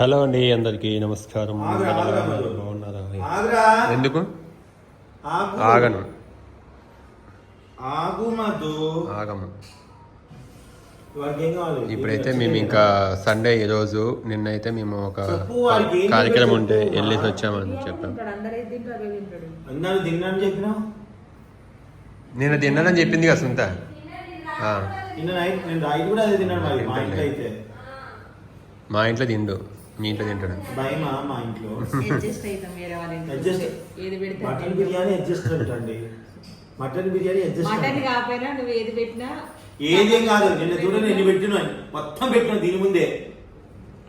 Hello అండి అందరికీ నమస్కారం. బాగున్నారా? ఎందుకు? ఆగు. ఆగను. ఆగము. ఇప్పుడైతే మేము ఇంకా సండే ఈరోజు నిన్నైతే మేము ఒక కార్యక్రమం ఉంటే. వెళ్ళేసి వచ్చామని చెప్పాం. నేను తిన్నానని చెప్పింది కదా సుంత. మా ఇంట్లో తిండు. మీ ఇంట్లో తింటాడు? భయమా మా ఇంట్లో? అడ్జస్ట్ అవుతాం వేరే వాళ్ళ ఇంట్లో. అడ్జస్ట్ ఏది పెడితే మటన్ అది. బిర్యానీ అడ్జస్ట్ అండి మటన్ బిర్యానీ అడ్జస్ట్ మటన్ కాకపోయినా నువ్వు ఏది పెట్టినా ఏదేం కాదు నిన్న చూడ నేను పెట్టినా. మొత్తం పెట్టిన దీని ముందే.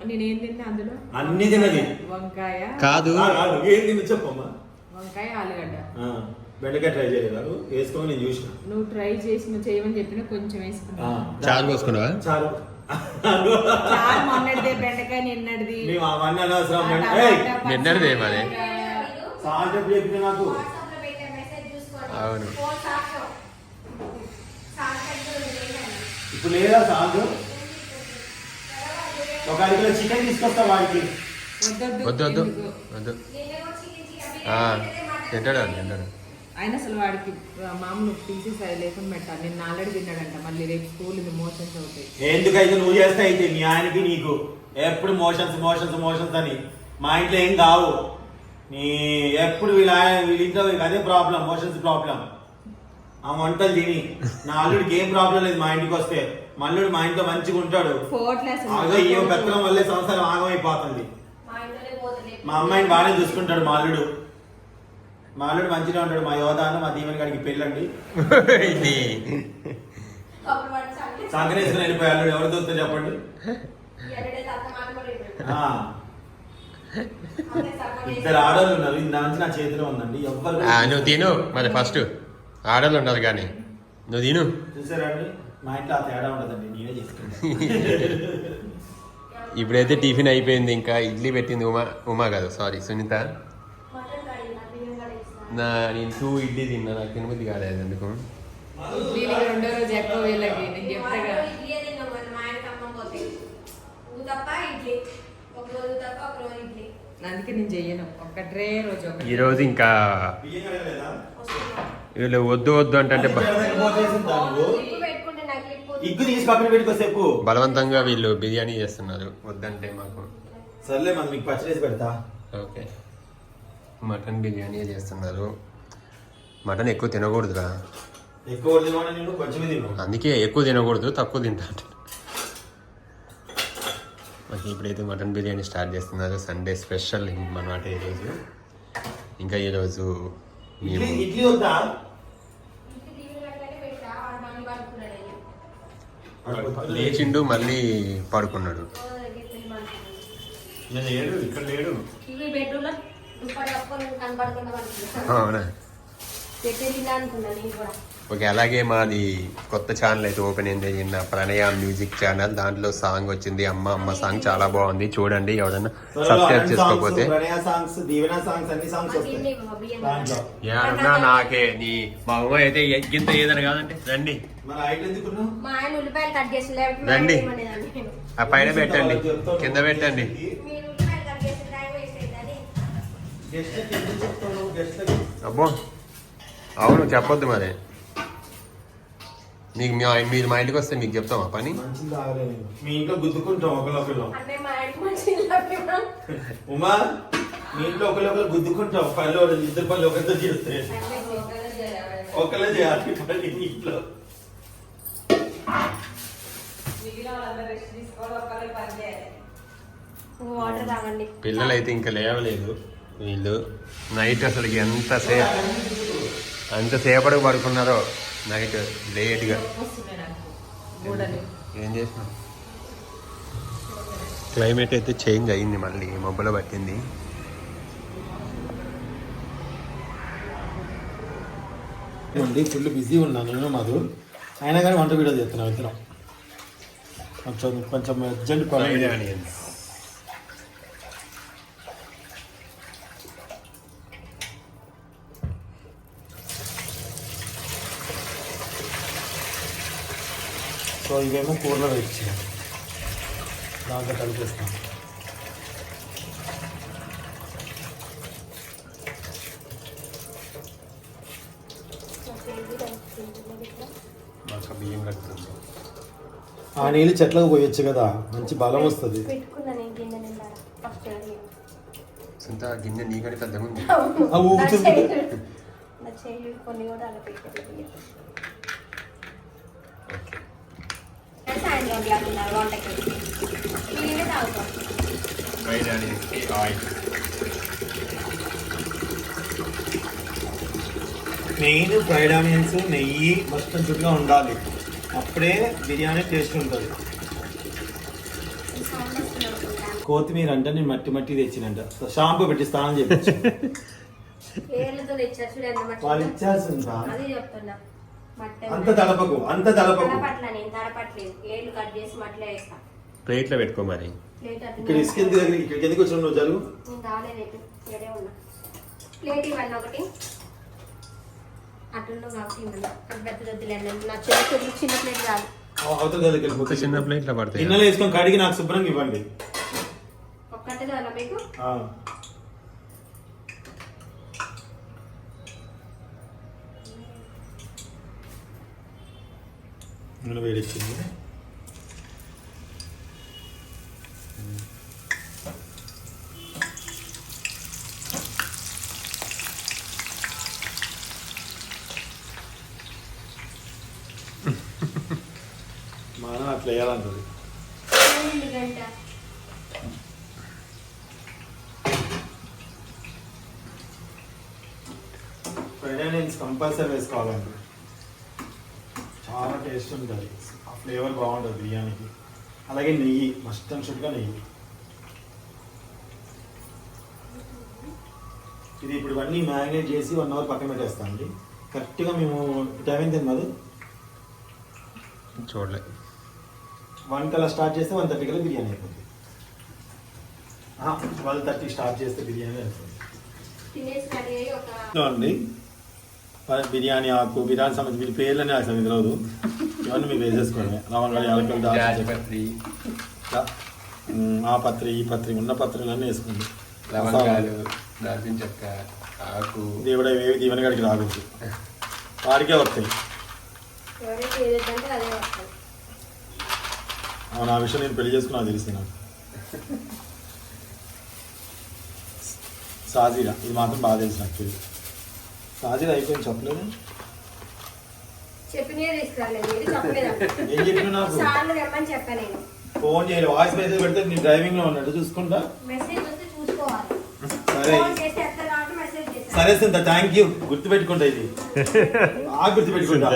నేనేం తిన్నా అందులో? అన్ని తిన్నది వంకాయ. కాదు. ఆ, కాదు. ఏం తిని చెప్పమ్మా. వంకాయ ఆలుగడ్డ. ఆ, బెండకాయ ట్రై చేయలేదు వేసుకొని నేను చూసిన. నువ్వు ట్రై చేసి చేయమని చెప్పినా కొంచెం వేసుకున్నా. చారు పోసుకున్నావా? చాలా మొన్నటిదే బెండకాయ నిన్నటిది. మేము అవన్నీ అనవసరం. నిన్నటిదే మరి. నాకు. అవును. ఇప్పుడు లేదా సాల్ట్ ఒక ఐదు కిలో చికెన్ తీసుకొస్తా వాడికి. వద్దు వద్దు? వద్దు. తింటాడు తింటాడు. ఆయన అసలు వాడికి మామూలు పీసెస్ అవి లేకుండా పెట్టాలి. నిన్న ఆల్రెడీ తిన్నాడంట మళ్ళీ రేపు స్కూల్ మోషన్స్ అవుతాయి. ఎందుకైతే నువ్వు చేస్తే అయితే మీ ఆయనకి నీకు. ఎప్పుడు మోషన్స్ మోషన్స్ మోషన్స్ అని. మా ఇంట్లో ఏం కావు. నీ ఎప్పుడు వీళ్ళ ఆయన వీళ్ళ ఇంట్లో అదే ప్రాబ్లం మోషన్స్ ప్రాబ్లం. ఆ వంటలు తిని. నా అల్లుడికి ఏం ప్రాబ్లం లేదు మా ఇంటికి వస్తే. మా అల్లుడు మా ఇంట్లో మంచిగా ఉంటాడు. ఆగో ఈ పెత్తనం వల్లే సంవత్సరం ఆగమైపోతుంది. మా అమ్మాయిని బాగానే చూసుకుంటాడు మా అల్లుడు. మా అల్లుడు మంచిగా ఉంటాడు మా యోధాను మా దీవెన గారికి పెళ్ళండి. ఇది. సంకరేసుకుని వెళ్ళిపోయి అల్లుడు ఎవరు దొరుకుతా చెప్పండి. ఆ, ఇద్దరు ఆడవాళ్ళు ఉన్నారు ఇది నా నుంచి నా చేతిలో ఉందండి. ఎవ్వరు ఆ, నువ్వు తిను. మరి ఫస్ట్ ఆడలు ఉన్నారు కానీ. నువ్వు తిను. చూసారండి? మా ఇంట్లో ఆ తేడా ఉండదండి నేనే చేసుకుంటాను ఇప్పుడైతే టిఫిన్ అయిపోయింది ఇంకా. ఇడ్లీ పెట్టింది ఉమా ఉమా కాదు సారీ సునీత మటన్ కడిగి నా బియ్యం కడిగి ఇస్తాను. నా నేను టూ ఇడ్లీ తిన్నా నాకు తినబుద్ధి కాలేదు ఎందుకు? ఇడ్లీలకి రెండో రోజు ఎక్కువ వీళ్ళకి నేను చెప్తాగా వాడు ఇడ్లీ తిన్నాం మరి మా ఆయనకి అమ్మం పోతే. నువ్వు తప్ప ఇడ్లీ. ఒక రోజు తప్ప ఒక రోజు ఇడ్లీ. అందుకే నేను చెయ్యను ఒక్కటే రోజు ఒకటి ఈరోజు ఇంకా వీళ్ళు వద్దు వద్దు అంటే బలవంతంగా వీళ్ళు బిర్యానీ చేస్తున్నారు వద్దంటే మాకు. సర్లే మనం మీకు పచ్చడి వేసి పెడతా. ఓకే. మటన్ బిర్యానీ చేస్తున్నారు. మటన్ ఎక్కువ తినకూడదురా. ఎక్కువ అందుకే ఎక్కువ తినకూడదు తక్కువ తింటా ఓకే ఇప్పుడైతే మటన్ బిర్యానీ స్టార్ట్ చేస్తున్నారు. సండే స్పెషల్ అనమాట ఈరోజు. ఇంకా ఈరోజు లేచిండు మళ్ళీ పడుకున్నాడు. ఇక్కడ లేడు. అవునా? ఓకే అలాగే మాది కొత్త ఛానల్ అయితే ఓపెన్ అయింది. నిన్న ప్రణయ మ్యూజిక్ ఛానల్. దాంట్లో సాంగ్ వచ్చింది. అమ్మ అమ్మ సాంగ్ చాలా బాగుంది. చూడండి ఎవరైనా సబ్స్క్రైబ్ చేసుకోకపోతే. యారున్నా నాకే నీ మా అమ్మ అయితే ఎగ్గింత ఏదని కాదంటే రండి. రండి. ఆ పైన పెట్టండి. కింద పెట్టండి. అబ్బో అవును చెప్పొద్దు మరి. మీకు మీ మీరు మా ఇంటికి వస్తే మీకు చెప్తామా పని. మంచిది తాగలేదు మీ ఇంట్లో గుద్దుకుంటాం ఇల్లు ఉమా మీ ఇంట్లో ఒకరికొకరు గుద్దుకుంటాం. పళ్ళు ఇద్దరు పళ్ళు ఒకరితో చేస్తే. ఒకళ్ళే చేయాలి పని ఇంట్లో. మిగిలిన వాళ్ళందరూ రెస్ట్ తీసుకోవాలి ఒక్కరే పని చేయాలి. వాటర్ తాగండి. పిల్లలు అయితే ఇంకా లేవలేదు. వీళ్ళు నైట్ అసలు ఎంత సేపు అంత సేపటికి పడుకున్నారో నైట్ లేట్గా. ఏం చేసినా క్లైమేట్ అయితే చేంజ్ అయ్యింది మళ్ళీ మబ్బులో పట్టింది. ఫుల్ బిజీ ఉన్నాను నేను మధు. అయినా కానీ వంట వీడియో చేస్తున్నాం ఇద్దరం. కొంచెం కొంచెం అర్జెంట్ పని. సో ఇవేమో కూరలో వేయించాను దాంట్లో కలిపేస్తాను బియ్యం కడుతుంది. ఆ నీళ్ళు చెట్లకు పోయొచ్చు కదా మంచి బలం వస్తుంది. గిన్నె నీ గడి పెద్దగా ఉంది. వంటకి తాగుతాం ఆయిల్ మెయిన్ ఫ్రైడ్ ఆనియన్స్ నెయ్యి మొత్తం చుట్టుగా ఉండాలి. అప్పుడే బిర్యానీ టేస్ట్ ఉంటుంది. కొత్తిమీర అంటే నేను మట్టి మట్టి తెచ్చినంట. షాంపూ పెట్టి స్నానం మట్టి వాళ్ళు. ఇచ్చాల్సిందా అంత తలపకు అంత తలపకు. ప్లేట్లో పెట్టుకో మరి. అటు ఇక్కడ ఇసుక ఎందుకు దగ్గర ఇక్కడికి ఎందుకు వచ్చిన నువ్వు జరుగు? ఉన్నా. ప్లేట్ ఇవ్వండి ఒకటి. అటున్న కాబట్టి పెద్ద వద్దులేండి నా చేతులు చిన్న ప్లేట్ కాదు అవతల దగ్గరికి ఒక వెళ్ళిపోతే చిన్న ప్లేట్లో పడతాయి. వేసుకొని కడిగి నాకు శుభ్రంగా ఇవ్వండి. ఒక్కటే మీకు? ఆ. నూనె వేడిచ్చింది మనం అట్లా వేయాలంటుంది ఎనిమిది గంట ఫ్రైడ్ ఆనియన్స్ కంపల్సరీ వేసుకోవాలండి టేస్ట్ ఉంటుంది. ఆ ఫ్లేవర్ బాగుంటుంది బిర్యానీకి. అలాగే నెయ్యి మస్ట్ అండ్ షుడ్గా నెయ్యి. ఇది ఇప్పుడు ఇవన్నీ మ్యారినేట్ చేసి వన్ అవర్ పక్కన పెట్టేస్తామండి కరెక్ట్గా మేము టైం ఎంత తిన్నది చూడలే. వన్ కల్లా స్టార్ట్ చేస్తే వన్ థర్టీ కల్లా బిర్యానీ అయిపోతుంది ట్వెల్వ్ థర్టీ స్టార్ట్ చేస్తే బిర్యానీ అయిపోతుంది అండి బిర్యానీ ఆకు బిర్యానీ సంబంధించి వీటి పేర్లని అసలు ఇది రోజు. ఇవన్నీ మీరు వేసేసుకోండి. లవంగాలు యాలకులు దాల్చిన చెక్క, జాజిపత్రి దా- ఉమ్, ఆ పత్రి ఈ పత్రి ఉన్న పత్రులన్నీ వేసుకోండి. లవంగాలు దాల్చిన చెక్క ఆకు. దేవుడ ఏవి దీవెన గడికి రావచ్చు వాడికే వస్తాయి. అవును ఆ విషయం నేను పెళ్ళి చేసుకున్నా తెలిసి నాకు. సాజీరా ఇది మాత్రం బాగా తెలుసు నాకు. సాజీరా అయిపోయింది చెప్పలేదు? ఏం చెప్పినా నాకు? ఫోన్ చేయాలి వాయిస్ మెసేజ్ పెడితే నేను డ్రైవింగ్లో ఉన్నట్టు చూసుకుంటా. మెసేజ్ వస్తే చూసుకోవాలి. సరే. సరే సింత థ్యాంక్ యూ గుర్తుపెట్టుకుంటా ఇది. బాగా గుర్తుపెట్టుకుంటా.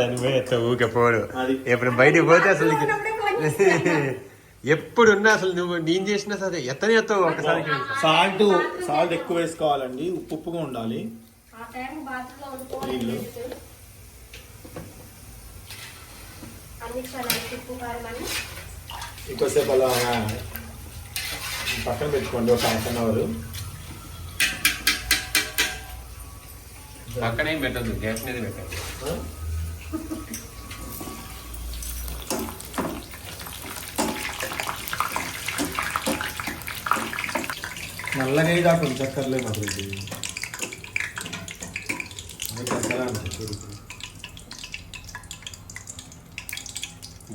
ఊకే పోడు. అది. ఎప్పుడు బయటికి పోతే అసలు చేస్తాను. ఎప్పుడున్నా అసలు నువ్వు నేను చేసినా సరే ఎత్తనే ఎత్తావు ఒకసారి సాల్ట్ సాల్ట్ ఎక్కువ వేసుకోవాలండి ఉప్పు ఉప్పుగా ఉండాలి. టైం బాత్రూంలో వండుకోవాలి నీళ్ళు. అన్ని చాలా ఉప్పు కారం అని ఎక్కువసేపు అలా పక్కన పెట్టుకోండి ఒక హాఫ్ అన్ అవర్. పక్కనే పెట్టద్దు గ్యాస్ మీద పెట్టద్దు. నల్లగా అయితే కొంచెం చక్కర్లే మాకు ఇది అది చక్కర అంటే చూడు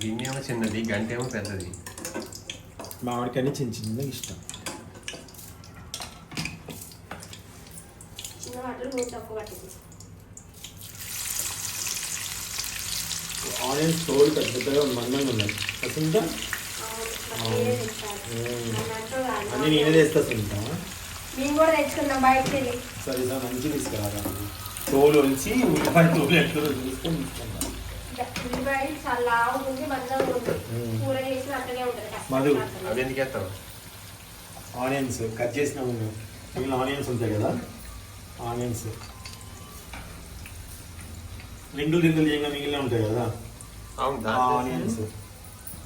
గిన్నె ఏమో చిన్నది గంట ఏమో పెద్దది. మామిడికాయ చిన్న చిన్నగా ఇష్టం. చిన్న పట్టింది. ఆనియన్స్ తోలు పెద్ద పెద్దగా మందంగా ఉన్నాయి కాదు. అన్ని నేనే తెస్తా సునీత మేము కూడా తెచ్చుకున్నాం బయటకు వెళ్ళి సరే సార్ మంచి తీసుకురాగండి తోలు వచ్చి ఉల్లిపాయ తోలు ఎట్లా తీసుకొని తీసుకుంటాం ఉల్లిపాయ చాలా లావుగా ఉంది మందంగా ఉంది మ్మ్. కూర చేసి అట్టనే ఉంటుంది. కష్టం మధు. అవి ఎందుకు ఎత్తావు ఆనియన్స్ కట్ చేసిన మిగిలిన ఆనియన్స్ ఉంటాయి కదా? ఆనియన్స్. రింగులు రింగులు చేయంగా మిగిలిన ఉంటాయి కదా? ఆనియన్స్.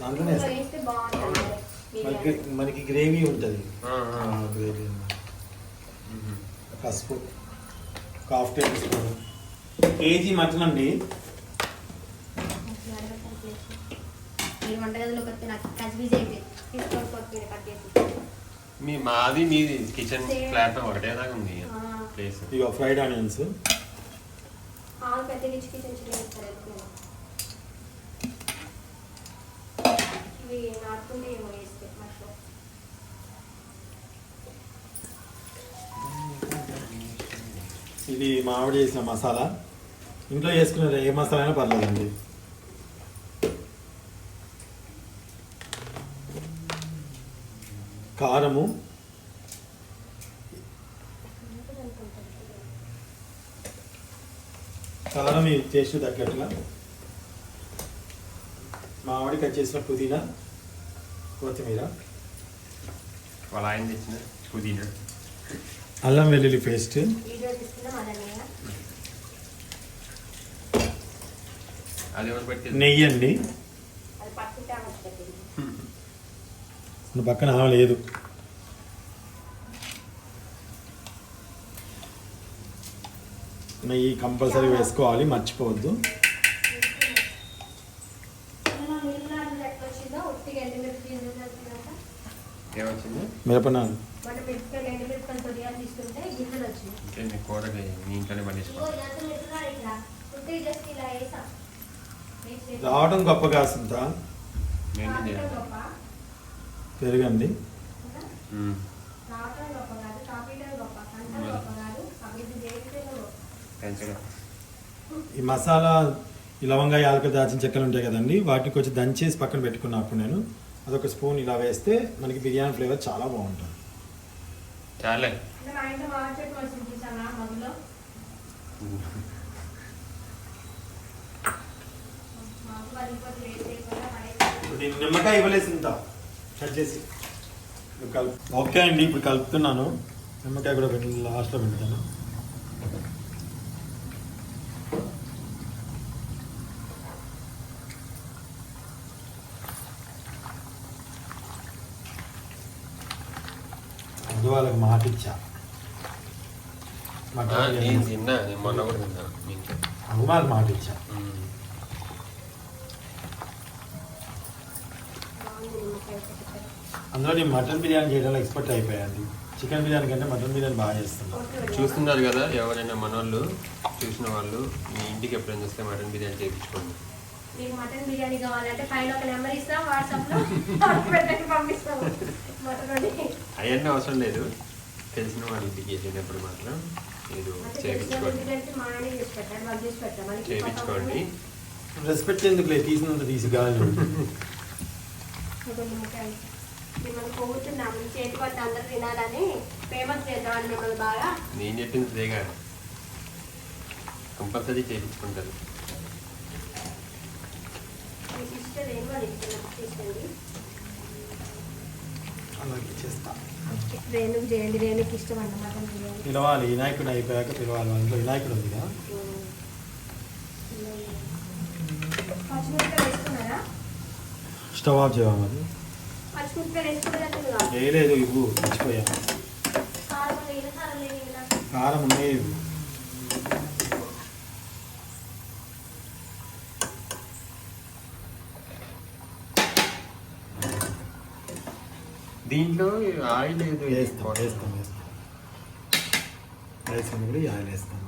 దాంట్లోనే మనకి. మనకి గ్రేవీ ఉంటుంది. ఆ, ఆ. గ్రేవీ. పసుపు. ఒక half tablespoon KG mutton అండి మీ మాది మీది కిచెన్. ప్లాట్ఫామ్ ఒకటే దాకా ఉంది. ప్లేస్ ఇక ఫ్రైడ్ ఆనియన్స్. ఇవి నాటుకుంటే ఏమో ఇది మామిడి చేసిన మసాలా. ఇంట్లో చేసుకునే ఏ మసాలా అయినా పర్లేదండి. కారము. కారం ఈ టేస్ట్ తగ్గట్టుగా. మామిడి కట్ చేసిన పుదీనా కొత్తిమీర. వాళ్ళ ఆయన తెచ్చిన పుదీనా. అల్లం వెల్లుల్లి పేస్ట్. నెయ్యి అండి. పక్కన ఆమె లేదు. నెయ్యి కంపల్సరీ వేసుకోవాలి మర్చిపోవద్దు. అందులో మిరపకాయలు తీసుకుంటే అంటే మీ మీ ఇంట్లోనే పండించుకో. రావడం గొప్ప కాసింత. మెయింటైన్ చేయాలి పెరగండి? ఉమ్. పెంచడం ఈ మసాలా ఈ లవంగా యాలక దాచిన చెక్కలు ఉంటాయి కదండి వాటిని కొంచెం దంచేసి పక్కన పెట్టుకున్నప్పుడు నేను అదొక స్పూన్ ఇలా వేస్తే మనకి బిర్యానీ ఫ్లేవర్ చాలా బాగుంటుంది. చాలే. నిమ్మకాయ ఇవ్వలేసి ఇంత. కట్ చేసి. ఓకే అండి ఇప్పుడు కలుపుతున్నాను. నిమ్మకాయ కూడా పెట్టి లాస్ట్లో పెడతాను అది వాళ్ళకి మాట ఇచ్చా ఆ, మటన్ నేను బిర్యానీ. తిన్నా నేను మొన్న కూడా తిన్నా వాళ్ళకి మాట ఇచ్చా. బాగుంది నిమ్మకాయ చెట్టు. అందులో నేను మటన్ బిర్యానీ చేయడంలో ఎక్స్పర్ట్ అయిపోయాను చికెన్ బిర్యానీ కంటే మటన్ బిర్యానీ బాగా చేస్తున్నాను. చూస్తున్నారు కదా ఎవరైనా మనోళ్ళు చూసిన వాళ్ళు మీ ఇంటికి ఎప్పుడైనా వస్తే మటన్ బిర్యానీ చేయించుకోండి మీకు మటన్ బిర్యానీ కావాలంటే పైన ఒక నెంబర్ ఇస్తాం వాట్సాప్లో ఆర్డర్ పెట్టడానికి అవన్నీ అవసరం లేదు. తెలిసిన వాళ్ళ ఇంటికి వెళ్ళినప్పుడు మాత్రం మీరు చేయించుకోండి. రెస్పెక్ట్ ఎందుకు తీసినంత తీసి కాదు నిమ్మకాయ మిమ్మల్ని పొగుతున్నాము చేతి మీకు ఇష్టం ఏమో అది ఇష్టం తీసుకోండి అలాగే చేస్తా రేణుకు చేయండి. రేణుకి ఇష్టం అంట మటన్ బిర్యానీ పిలవాలి. వినాయకుడు అయిపోయాక పిలవాలి. వాళ్ళ ఇంట్లో వినాయకుడు ఉంది కదా స్టవ్ ఆఫ్ చేయవా మరి. వేయలేదు ఇవ్వు. మర్చిపోయా. కారం ఉన్నాయి. దీంట్లో ఆయిల్ లేదు వేస్తాం వేస్తాం వేస్తాం. ఈ ఆయిల్ వేస్తాను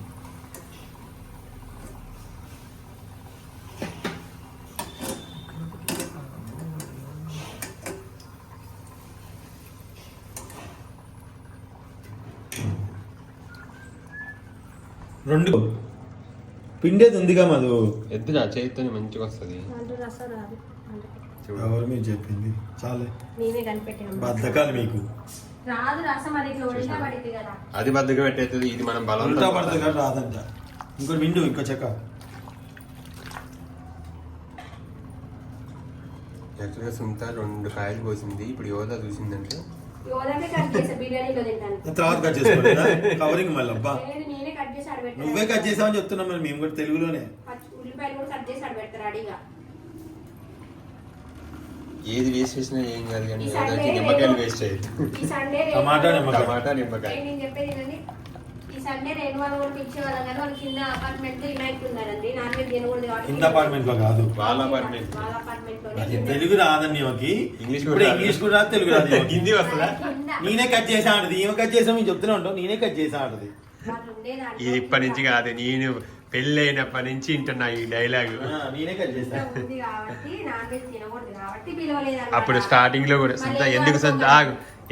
రెండు. పిండేది ఉందిగా మధు. ఎద్దురా చేతితో మంచిగా వస్తుంది. ఎవరు మీరు చెప్పింది? చాలే. కనిపెట్టినాం బద్ధకాలు మీకు. రాదు రసం అది ఇట్లా ఉల్టా పడింది కదా. అది బద్దగా పెట్టేది ఇది మనం బలం ఉల్టా పడుతుంది కానీ రాదంట. ఇంకో విండు ఇంకో చెక్క. యాక్చువల్గా సుంత రెండు కాయలు పోసింది ఇప్పుడు యోధా చూసిందంటే. యోదంటే కట్ చేసా బిర్యానీలో తింటాను. తర్వాత కట్ చేసుకోండి కవరింగ్ మళ్ళీ అబ్బా. లేదు నేనే కట్ చేసి ఆడబెట్టాను. నువ్వే కట్ చేసావని చెప్తున్నాం మరి మేము కూడా తెలుగులోనే. ఉల్లిపాయలు కూడా కట్ చేసి రెడీగా ఏది వేస్ట్ చేసినా ఏం కాదు కానీ యోధాకి నిమ్మకాయలు వేస్ట్ చేయదు ఈ సండే రేణు- టమాటా నిమ్మకాయ. టమాటా నిమ్మకాయ నేను నేను చెప్పేది వినండి ఈ సండే రేణు వాళ్ళు కూడా పిలిచే వాళ్ళం కానీ వాళ్ళు కింద అపార్ట్మెంట్లో వినాయకు ఉన్నారండి. నాన్ వెజ్ తినకూడదు కాబట్టి ఇంత అపార్ట్మెంట్లో కాదు. వాళ్ళ apartment. వాళ్ళ అపార్ట్మెంట్ అది తెలుగు రాదండి ఈమెకి ఇంగ్లీష్ కూడా రాదు. ఇంగ్లీష్ కూడా రాదు తెలుగు రాదు. హిందీ వస్తుందా? నేనే కట్ చేసా ఆడది ఈమె కట్ చేసా మేము చెప్తూనే ఉంటాం నేనే కట్ చేసా ఆడది ఇది ఇప్పటి నుంచి కాదు. నేను పెళ్ళైనప్పటి నుంచి వింటున్నా ఈ డైలాగ్ ఆ, నేనే కట్ కాబట్టి నాన్ వెజ్ తినకూడదు. అన్నమాట. అప్పుడు స్టార్టింగ్లో కూడా సంత ఎందుకు సంత?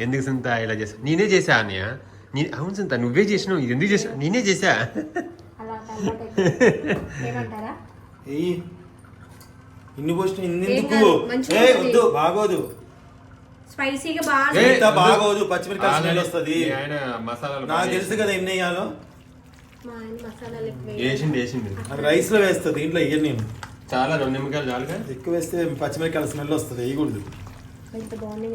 ఎందుకు సంత? ఇలా చేసా నేనే చేసా అన్నయ్య? నీ అవును సంత నువ్వే చేసినావు. ఇది ఎందుకు చేసావు నేనే చేసా ఇన్ని పోసిన ఎందుకు? ఏ ఉంది. వద్దు బాగోదు. స్పైసీగా బాగా బాగోదు పచ్చిమిరకాయ స్మెల్ వస్తది. ఆయన మసాలాలు నాకు తెలుసు కదా ఎన్ని వేయాలో. వేసింది వేసింది రైస్లో వేస్తా దీంట్లో ఇయ్యను నేను. చాలా రెండు నిమ్మకాయలు చాలుగా ఎక్కువ వేస్తే పచ్చిమిరకాయల స్మెల్ వస్తుంది వేయకూడదు ఎంత బాగుంది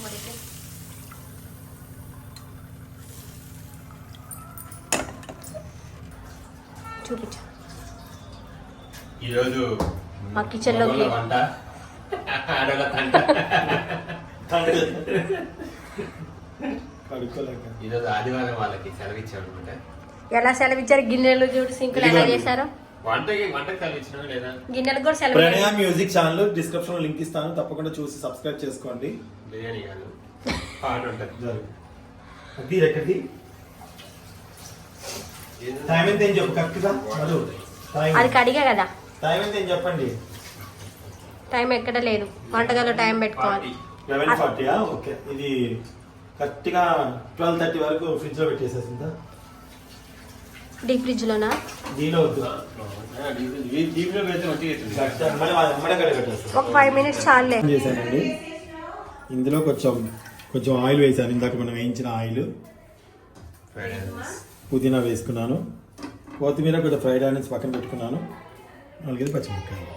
పడితే చూపించు. ఈరోజు మా మగవాళ్ళ వంట. ఈరోజు ఆదివారం వాళ్ళకి సెలవు అనమాట ఎలా సెలవు ఇచ్చారు గిన్నెలు చూడు సింకులు ఎలా. చేశారు? వంటకి వంటకి సెలవు ఇచ్చినా లేదా? గిన్నెలకు కూడా సెలవు ప్రణయ మ్యూజిక్ ఛానల్ డిస్క్రిప్షన్లో లింక్ ఇస్తాను. తప్పకుండా చూసి సబ్స్క్రైబ్ చేసుకోండి. బిర్యానీ కాదు. పాట ఉంటుంది జరుగు. అది ఎక్కడికి టైం ఎంత ఏం చెప్పు అది కడిగా కదా. టైం ఎంత ఏం చెప్పండి. టైం ఎక్కడ లేదు. వంటగదిలో టైం పెట్టుకోవాలి. లెవెన్ ఫార్టీయా? ఓకే. ఇది కరెక్ట్గా ట్వెల్వ్ థర్టీ వరకు ఫ్రిడ్జ్లో పెట్టేసేసిందా డీప్ ఫ్రిడ్జ్ లోనా? దీనిలో వద్దు. పెడితే అమ్మడే పెట్టేస్తాను ఒక ఫైవ్ మినిట్స్ చాలే. చేశానండి? ఇందులో కొంచెం కొంచెం ఆయిల్ వేసాను ఇందాక మనం వేయించిన ఆయిల్. పుదీనా వేసుకున్నాను. కొత్తిమీర కొంచెం ఫ్రైడ్ ఆనియన్స్ పక్కన పెట్టుకున్నాను. నాలుగైదు పచ్చిమిరపకాయలు.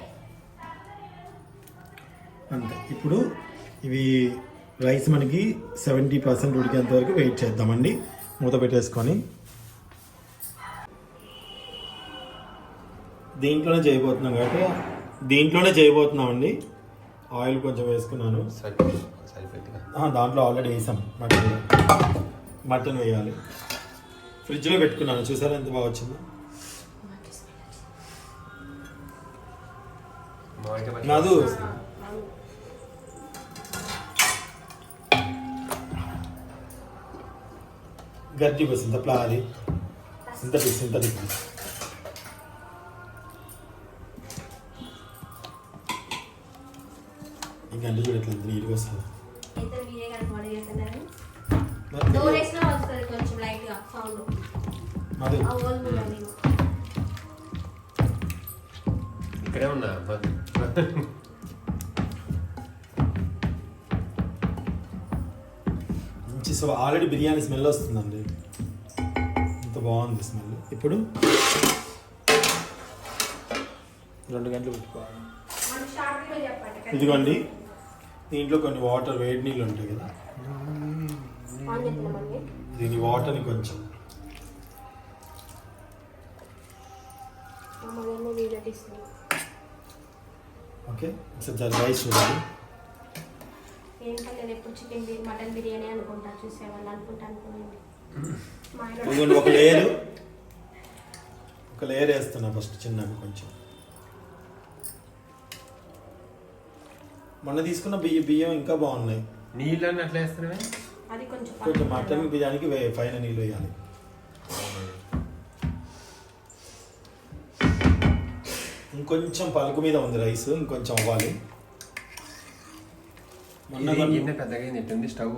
అంతే. ఇప్పుడు ఇవి రైస్ మనకి సెవెంటీ పర్సెంట్ ఉడికేంత వరకు వెయిట్ చేద్దామండి. మూత పెట్టేసుకొని. దీంట్లోనే చేయబోతున్నాం కాబట్టి దీంట్లోనే చేయబోతున్నామండి. ఆయిల్ కొంచెం వేసుకున్నాను. దాంట్లో ఆల్రెడీ వేసాం. మటన్. మటన్ వేయాలి. ఫ్రిడ్జ్లో పెట్టుకున్నాను. చూసారా ఎంత బాగా వచ్చిందో? నాదు డోర్ వేసినా వస్తుంది కొంచెం లైట్గా సౌండ్ మధు ఆ ఓల్ కూడా నేను ఇక్కడే ఉన్నా మంచి సో ఆల్రెడీ బిర్యానీ స్మెల్ వస్తుందండి. బాగుంది స్మెల్ ఇప్పుడు రెండు గంటలు పెట్టుకోవాలి. ఇదిగోండి. దీంట్లో కొన్ని వాటర్ వేడి నీళ్ళు ఉంటాయి కదా. దీని వాటర్ని కొంచెం. ఓకే ఒకసారి రైస్ చూడండి. ఏంటంటే నేను ఎప్పుడు చికెన్ బిర్యానీ మటన్ బిర్యానీ అనుకుంటా చూసేవాళ్ళు అనుకుంటా అనుకోండి. ఇదిగోండి ఒక లేయర్. ఒక లేయర్ వేస్తున్నా ఫస్ట్ చిన్నగా కొంచెం. మొన్న తీసుకున్న బియ్య బియ్యం ఇంకా బాగున్నాయి. నీళ్ళని అట్లా వేస్తున్నావే? అది కొంచెం కొంచెం మటన్ బిర్యానీకి వే- పైన నీళ్ళు వేయాలి. ఇంకొంచెం పలుకు మీద ఉంది రైస్ ఇంకొంచెం అవ్వాలి. మొన్న పెద్దగా స్టవ్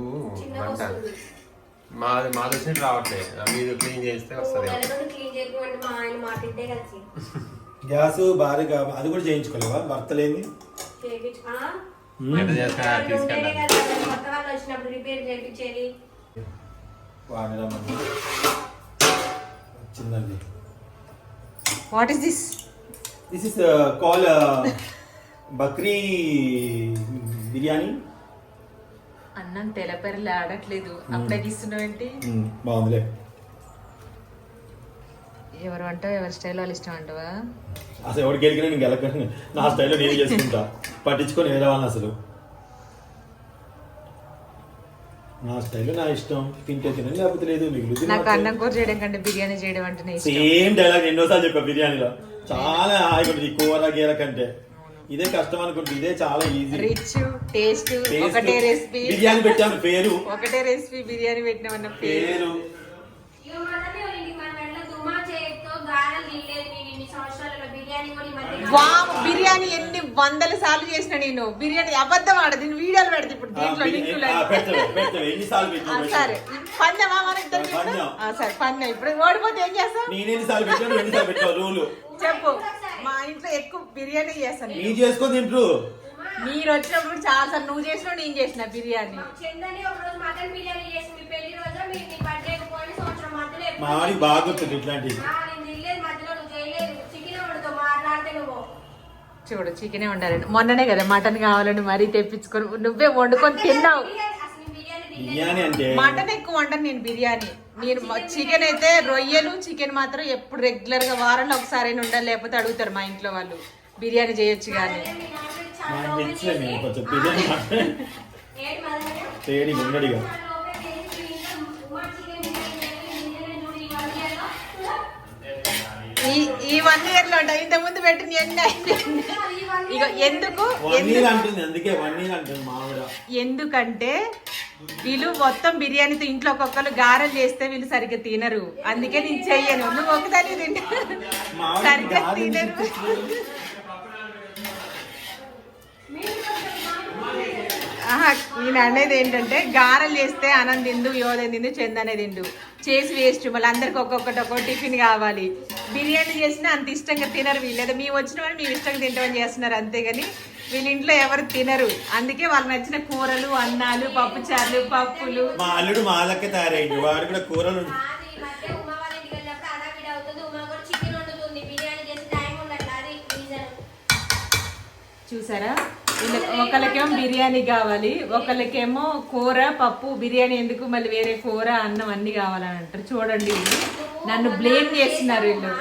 మాది మాది వచ్చినట్టు రావట్లేదు మీద క్లీన్ చేస్తే వస్తుంది. నెల రోజులు క్లీన్ చేయకుండా మా ఆయన మాట ఇంటే కలిసి. గ్యాస్ భారీగా అది కూడా చేయించుకోలేవా? భర్త లేని? What is this this is call bakri biryani. అన్నం తెలపరిలే ఆడట్లేదు. అప్పుడే గీస్తున్నావేంటి బాగుందిలే. ఎవరు అంటావు? ఎవరి స్టైల్ వాళ్ళు ఇష్టం అంటావా? అసలు ఎవరికి గెలికినా నేను గెలకను. నా స్టైల్లో నేను చేసుకుంటా. పట్టించుకొని వేరే వాళ్ళని అసలు. నా స్టైల్లో నా ఇష్టం. తింటే తినండి లేకపోతే లేదు. నాకు అన్నం కూర చేయడం కంటే బిర్యానీ చేయడం ఇష్టం. సేమ్ డైలాగ్ ఎన్నోసార్లు చెప్పా బిర్యానీలో. చాలా హాయిగా ఉంటుంది కూర గీర కంటే. ఇదే కష్టం అనుకుంటా ఇదే చాలా ఈజీ రిచ్ టేస్ట్ ఒకటే రెసిపీ బిర్యానీ పెట్టాను పేరు. ఒకటే రెసిపీ బిర్యానీ పెట్టినామన్న పేరు పేరు ఇవి మనమే ఇంటికి మనం ఎట్లా దుమ్మా చేయతో గారెలు తినలేదు నేను ఇన్ని సంవత్సరాలలో బిర్యానీ వామ్ బిర్యానీ ఎన్ని వందల సార్లు చేసిన నేను బిర్యానీ అబద్ధం ఆడదు. నేను వీడియోలు పెడతా ఇప్పుడు దీంట్లో లింకులు. సరే. పందెమా మన ఇద్దరికి సరే పందెం. ఇప్పుడు ఓడిపోతే ఏం చేస్తాం నేను ఎన్నిసార్లు పెట్టాను ఎన్నిసార్లు పెట్టావు? రూలు. చెప్పు. మా ఇంట్లో ఎక్కువ బిర్యానీ చేస్తాను నీ చేసుకో తింటూ మీరు వచ్చినప్పుడు చాలా సార్లు నువ్వు చేసిన నేను చేసిన బిర్యానీ. చందని ఒక రోజు మటన్ బిర్యానీ చేసి మీ పెళ్ళి రోజు మీ నీ బర్త్డే పోయిన సంవత్సరం మధ్యలో ఎప్పుడు- మా వాడికి బాగా గుర్తుంది ఇట్లాంటివి ఆ, నేను తినలేదు మధ్యలో నువ్వు చేయలేదు చికెన్ వండుతో మాట్లాడితే నువ్వు చూడు చికెనే ఉండాలండి మొన్ననే కదా మటన్ కావాలని మరీ తెప్పించుకొని నువ్వే వండుకొని తిన్నావు. మటన్ ఎక్కువ వండను నేను బిర్యానీ. నేను చికెన్ అయితే రొయ్యలు చికెన్ మాత్రం ఎప్పుడు రెగ్యులర్గా వారంలో ఒకసారి ఉండాలి లేకపోతే అడుగుతారు మా ఇంట్లో వాళ్ళు. బిర్యానీ చేయొచ్చు కానీ బిర్యానీ ఈ ఈ వన్ ఇయర్లో ఇంత ముందు పెట్టిన ఎన్ని ఇక ఎందుకు? ఎందుకంటే వీళ్ళు మొత్తం బిర్యానీతో ఇంట్లో ఒక్కొక్కరు గారెలు చేస్తే వీళ్ళు సరిగ్గా తినరు. అందుకే నేను చెయ్యను. నువ్వు ఒకదాని తింటా సరిగ్గా తినరు. నేను అనేది ఏంటంటే గారెలు చేస్తే ఆనంద్ తిందు యోధ తిందు చంద్ అనేది తిండు చేసి వేస్ట్ మళ్ళీ అందరికి ఒక్కొక్కటి ఒక్కొక్క టిఫిన్ కావాలి. బిర్యానీ చేసినా అంత ఇష్టంగా తినరు వీళ్ళు. లేదా మేము వచ్చిన వాళ్ళు మేము ఇష్టంగా తింటామని చేస్తున్నారు అంతేగాని వీళ్ళ ఇంట్లో ఎవరు తినరు. అందుకే వాళ్ళకి నచ్చిన కూరలు అన్నాలు పప్పు చారులు పప్పులు. మా అల్లుడు మా తయారైంది వాడు కూడా కూరలు వాళ్ళ చూసారా? ఒకళ్ళకేమో బిర్యానీ కావాలి ఒకళ్ళకేమో కూర పప్పు బిర్యానీ ఎందుకు మళ్ళీ వేరే కూర అన్నం అన్ని కావాలని అంటారు. చూడండి నన్ను బ్లేమ్ చేస్తున్నారు వీళ్ళు.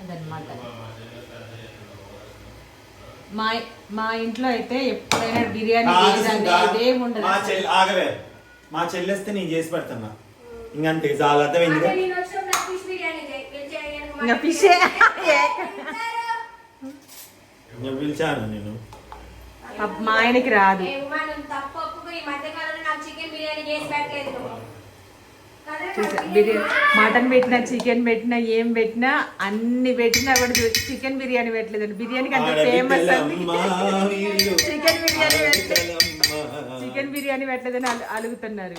అదనమాట. మా మా ఇంట్లో అయితే ఎప్పుడైనా బిర్యానీ ఇదేం ఉండదు. మా చెల్లెస్తే నేను చేసి పెడతాను? ఇంకంతే చాలా అర్థమైంది ఫిష్. ఇంకా నేను పిలిచాను నేను మా ఆయనకి రాదు. మటన్ పెట్టినా చికెన్ పెట్టినా ఏం పెట్టినా అన్ని పెట్టినా కూడా చికెన్ బిర్యానీ పెట్టలేదండి. బిర్యానీకి అంత ఫేమస్. చికెన్ బిర్యానీ పెట్టలేదు. చికెన్ బిర్యానీ పెట్టలేదని అలుగుతున్నారు.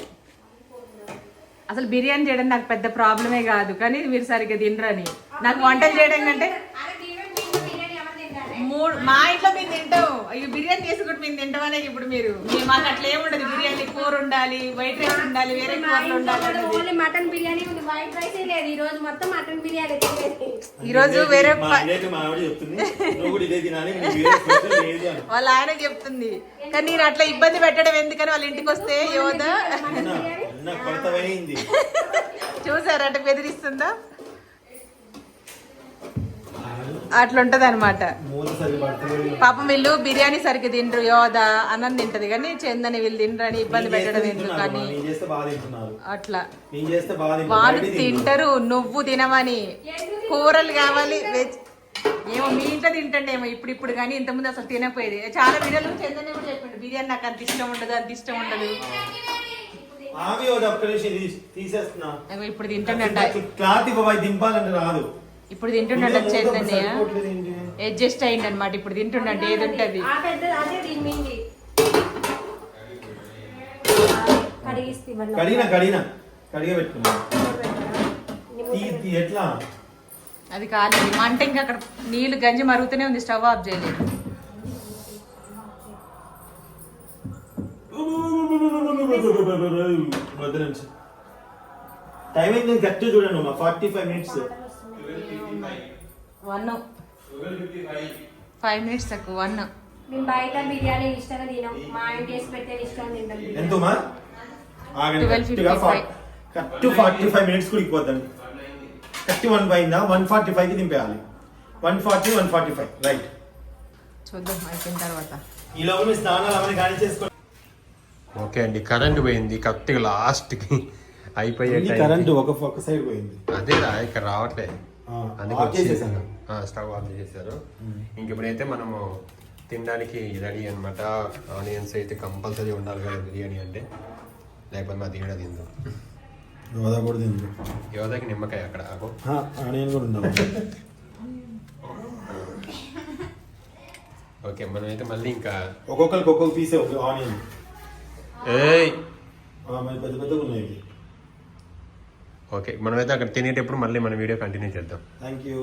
అసలు బిర్యానీ చేయడం నాకు పెద్ద ప్రాబ్లమే కాదు కానీ మీరు సరిగ్గా తినరని. నాకు వంటలు చేయడం కంటే అరే, బిర్యానీ బిర్యానీ బిర్యానీ ఎవరు తింటారే? మూడు మా ఇంట్లో మేము తింటాం. అయ్యో బిర్యానీ చేసుకుంటే మేము తింటామనే ఇప్పుడు మీరు. మీ- మాకు అట్లా ఏముండదు బిర్యానీ కూర ఉండాలి వైట్ రైస్ ఉండాలి వేరే కూరలు ఉండాలి. ఓన్లీ మటన్ బిర్యానీ ఉంది. వైట్ రైస్ లేదు. ఈ రోజు మొత్తం మటన్ బిర్యానీ ఈ రోజు వేరే వాళ్ళ ఆయన చెప్తుంది. కానీ నేను అట్లా ఇబ్బంది పెట్టడం ఎందుకని వాళ్ళ ఇంటికి వస్తే యోధ? చూసారట బెదిరిస్తుందా? అట్లా ఉంటది అనమాట పాపం వీళ్ళు బిర్యానీ సరిగ్గా తినరు యోధ అన్నం తింటది కానీ చందని వీళ్ళు తినరని ఇబ్బంది పెట్టడం ఎందుకు తింటున్నారు. అట్లా. వాళ్ళు. తింటారు నువ్వు తినవని. కూరలు కావాలి వెజ్. ఏమో మీ ఇంట్లో తింటండేమో ఇప్పుడు ఇప్పుడు కానీ ఇంతకుముందు అసలు తినపోయేది చాలా వీడియోలు చందని కూడా చెప్పిండు. బిర్యానీ నాకు అంత ఇష్టం ఉండదు అంత ఇష్టం ఉండదు. ఏమో ఇప్పుడు తింటున్నట్ట క్లాత్ ఇవ్వాలి దింపాలంటే రాదు. ఇప్పుడు సరిపోవట్లేదు ఏంటి? అడ్జస్ట్ అయింది అనమాట ఇప్పుడు తింటున్నట్టు ఏది ఉంటది అదే కాలేదు. మంట ఇంకా అక్కడ నీళ్ళు గంజి మరుగుతూనే ఉంది. స్టవ్ ఆఫ్ చేయలేదు. టైం అయింది. కరెక్ట్ చూడండి మా forty five minutes. One five minutes తక్కువ. వన్ మేము బయట బిర్యానీ ఇష్టంగా తినాం మా ఆయన చేసి పెట్టే ఇష్టంగా తింటాం బిర్యానీ. ఎంతమా ఆగండి. 12:55. కరెక్ట్గా కరెక్ట్ ఫార్టీ ఫైవ్ మినిట్స్ కూడా ఇవ్వద్దండి. కరెక్ట్ వన్ పోయిందా? వన్ ఫార్టీ ఫైవ్కి దింపేయాలి. One forty one forty five right చూద్దాం అయిపోయిన తర్వాత. ఈ లోపల మీ స్నానాలు అవన్నీ కానీ చేసుకోండి. ఓకే అండి కరెంట్ పోయింది. కరెక్ట్గా లాస్ట్కి అయిపోయే ఉంది టైంకి. కరెంట్ ఒక ఒక సైడ్ పోయింది. అదే ఇక్కడ రావట్లే. ఆ, అందుకే. స్టవ్ ఆఫ్ చేసేసారు. ఇంక ఇప్పుడైతే మనము తినడానికి రెడీ అనమాట ఆనియన్స్ అయితే కంపల్సరీ ఉండాలి కదా బిర్యానీ అంటే. లేకపోతే మా దీడ తిందు. యోధా కూడా తింది. యోధకి నిమ్మకాయ అక్కడ ఆనియన్ కూడా ఉండాలి. ఓకే మనమైతే మళ్ళీ ఇంకా ఒక్కొక్కరికి ఒక్కొక్క పీసే ఆనియన్. పెద్ద పెద్దగా ఉన్నాయి. ఓకే మనమైతే అక్కడ తినేటప్పుడు మళ్ళీ మన వీడియో కంటిన్యూ చేద్దాం. Thank you